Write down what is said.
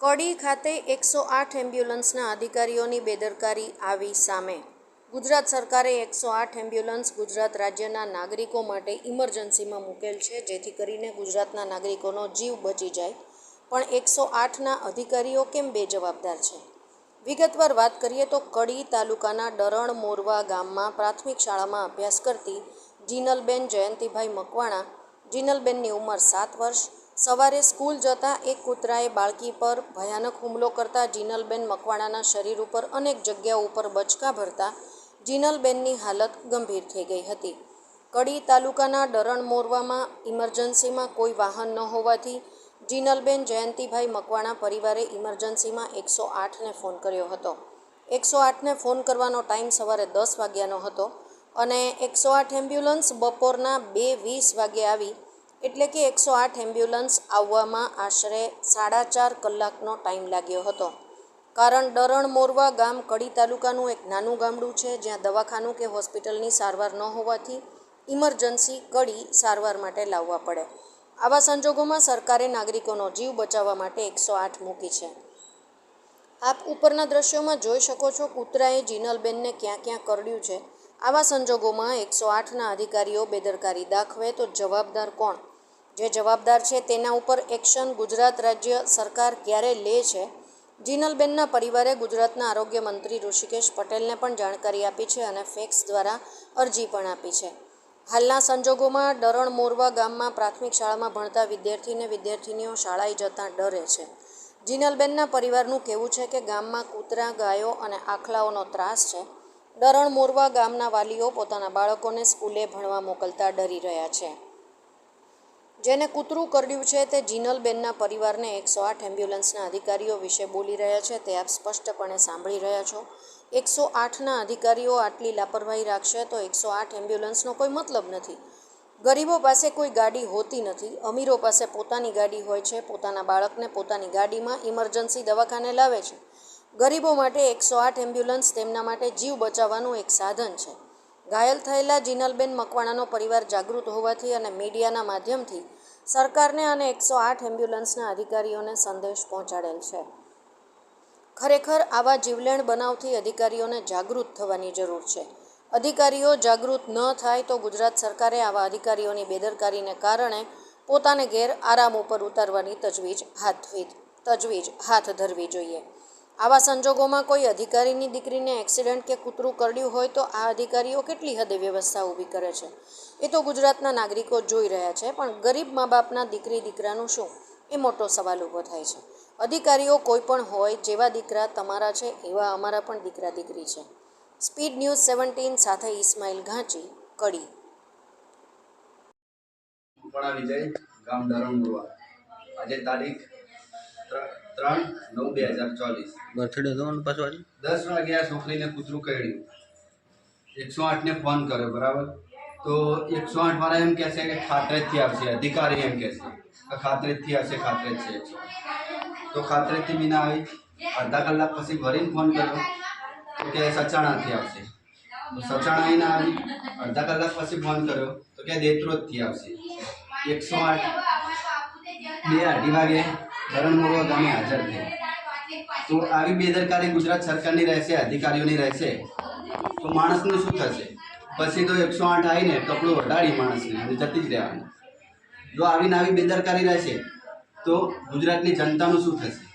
કડી ખાતે એકસો આઠ એમ્બ્યુલન્સના અધિકારીઓની બેદરકારી આવી સામે. ગુજરાત સરકારે એકસો આઠ એમ્બ્યુલન્સ ગુજરાત રાજ્યના નાગરિકો માટે ઇમરજન્સીમાં મૂકેલ છે, જેથી કરીને ગુજરાતના નાગરિકોનો જીવ બચી જાય. પણ એકસો આઠના અધિકારીઓ કેમ બેજવાબદાર છે? વિગતવાર વાત કરીએ તો કડી તાલુકાના ડરણ મોરવા ગામમાં પ્રાથમિક શાળામાં અભ્યાસ કરતી જીનલબેન જયંતિભાઈ મકવાણા. જીનલબેનની ઉંમર સાત વર્ષ સવારે સ્કૂલ જતા એક કૂતરાએ બાળકી પર ભયાનક હુમલો કરતા જીનલબેન મકવાણાના શરીર ઉપર અનેક જગ્યાઓ ઉપર બચકા ભરતા જીનલબેનની હાલત ગંભીર થઈ ગઈ હતી. કડી તાલુકાના ડરણ મોરવામાં ઇમરજન્સીમાં કોઈ વાહન ન હોવાથી જીનલબેન જયંતિભાઈ મકવાણા પરિવારે ઇમરજન્સીમાં એકસો આઠને ફોન કર્યો હતો. એકસો આઠને ફોન કરવાનો ટાઈમ સવારે દસ વાગ્યાનો હતો અને એકસો આઠ એમ્બ્યુલન્સ બપોરના બે વીસ વાગે આવી એટલે કે એકસો આઠ એમ્બ્યુલન્સ આવવામાં આશરે સાડા ચાર કલાકનો ટાઈમ લાગ્યો હતો. કારણ ડરણ મોરવા ગામ કડી તાલુકાનું એક નાનું ગામડું છે, જ્યાં દવાખાનું કે હોસ્પિટલની સારવાર ન હોવાથી ઇમરજન્સી કડી સારવાર માટે લાવવા પડે. આવા સંજોગોમાં સરકારે નાગરિકોનો જીવ બચાવવા માટે એકસો આઠ મૂકી છે. આપ ઉપરના દ્રશ્યોમાં જોઈ શકો છો, કૂતરાએ જીનલબેનને ક્યાં ક્યાં કરડ્યું છે આવા સંજોગોમાં એકસો આઠના અધિકારીઓ બેદરકારી દાખવે તો જવાબદાર કોણ? જે જવાબદાર છે તેના ઉપર એક્શન ગુજરાત રાજ્ય સરકાર ક્યારે લે છે? જીનલબેનના પરિવારે ગુજરાતના આરોગ્ય મંત્રી ઋષિકેશ પટેલને પણ જાણકારી આપી છે અને ફેક્સ દ્વારા અરજી પણ આપી છે. હાલના સંજોગોમાં ડરણ મોરવા ગામમાં પ્રાથમિક શાળામાં ભણતા વિદ્યાર્થીને વિદ્યાર્થીનીઓ શાળાએ જતાં ડરે છે. જીનલબેનના પરિવારનું કહેવું છે કે ગામમાં કૂતરા, ગાયો અને આખલાઓનો ત્રાસ છે. ડરણ મોરવા ગામના વાલીઓ પોતાના બાળકોને સ્કૂલે ભણવા મોકલતા ડરી રહ્યા છે. જેને કૂતરું કરડ્યું છે તે જીનલબેનના પરિવારને એકસો આઠ એમ્બ્યુલન્સના અધિકારીઓ વિશે બોલી રહ્યા છે. તે આપ સ્પષ્ટપણે સાંભળી રહ્યા છો. એકસો આઠના અધિકારીઓ આટલી લાપરવાહી રાખશે તો એકસો આઠ એમ્બ્યુલન્સનો કોઈ મતલબ નથી. ગરીબો પાસે કોઈ ગાડી હોતી નથી. અમીરો પાસે પોતાની ગાડી હોય છે. પોતાના બાળકને પોતાની ગાડીમાં ઇમરજન્સી દવાખાને લાવે છે. ગરીબો માટે એકસો આઠ એમ્બ્યુલન્સ તેમના માટે જીવ બચાવવાનું એક સાધન છે. ઘાયલ થયેલા જીનલબેન મકવાણાનો પરિવાર જાગૃત હોવાથી અને મીડિયાના માધ્યમથી સરકારને અને એકસો આઠ એમ્બ્યુલન્સના અધિકારીઓને સંદેશ પહોંચાડેલ છે. ખરેખર આવા જીવલેણ બનાવથી અધિકારીઓને જાગૃત થવાની જરૂર છે. અધિકારીઓ જાગૃત ન થાય તો ગુજરાત સરકારે આવા અધિકારીઓની બેદરકારીને કારણે પોતાને ઘેર આરામ ઉપર ઉતારવાની તજવીજ હાથ તજવીજ હાથ ધરવી જોઈએ. આવા સંજોગોમાં કોઈ અધિકારીની દીકરીને એક્સિડન્ટ કે કૂતરું કરડ્યું હોય તો આ અધિકારીઓ કેટલી હદે વ્યવસ્થા ઊભી કરે છે? એ તો ગુજરાતના નાગરિકો જોઈ રહ્યા છે, પણ ગરીબ મા બાપના દીકરી, દીકરાનું શું? એ મોટો સવાલ ઊભો થાય છે. અધિકારીઓ કોઈ પણ હોય, જેવા દીકરા તમારા છે, એવા અમારા પણ દીકરા, દીકરી છે. સ્પીડ ન્યૂઝ સેવન્ટીન સાથે ઇસ્માઇલ ઘાંચી, કડી. આજે તારીખ ત્ર- ત્રણ નવ બે હજાર ચોવીસ. બર્થડે હતો ને પાછો આજે? દસ વાગ્યા છોકરીને કૂતરું કરડ્યું એકસો આઠને ફોન કર્યો બરાબર? તો એકસો આઠ વાળા એમ કહે છે કે ખાતરેજથી આવશે અધિકારી એમ કહે છે કે ખાતરેજથી આવશે ખાતરેજ છે એકસો તો ખાતરેજથી બી ના આવી. અડધા કલાક પછી ભરીને ફોન કર્યો તો કે સચાણાથી આવશે. સચાણા ના આવી. અડધા કલાક પછી ફોન કર્યો તો કે દેત્રોજથી આવશે. એકસો આઠ. બે અઢી વાગે ધરણમોવા ગામે હાજર થયા તો આવી બેદરકારી ગુજરાત સરકારની રહેશે, અધિકારીઓની રહેશે, તો માણસનું શું થશે? પછી તો એકસો આઠ આવીને કપડું વટાડી માણસને અને જતી જ રહેવાનું. જો આવીને આવી બેદરકારી રહેશે, તો ગુજરાતની જનતાનું શું થશે?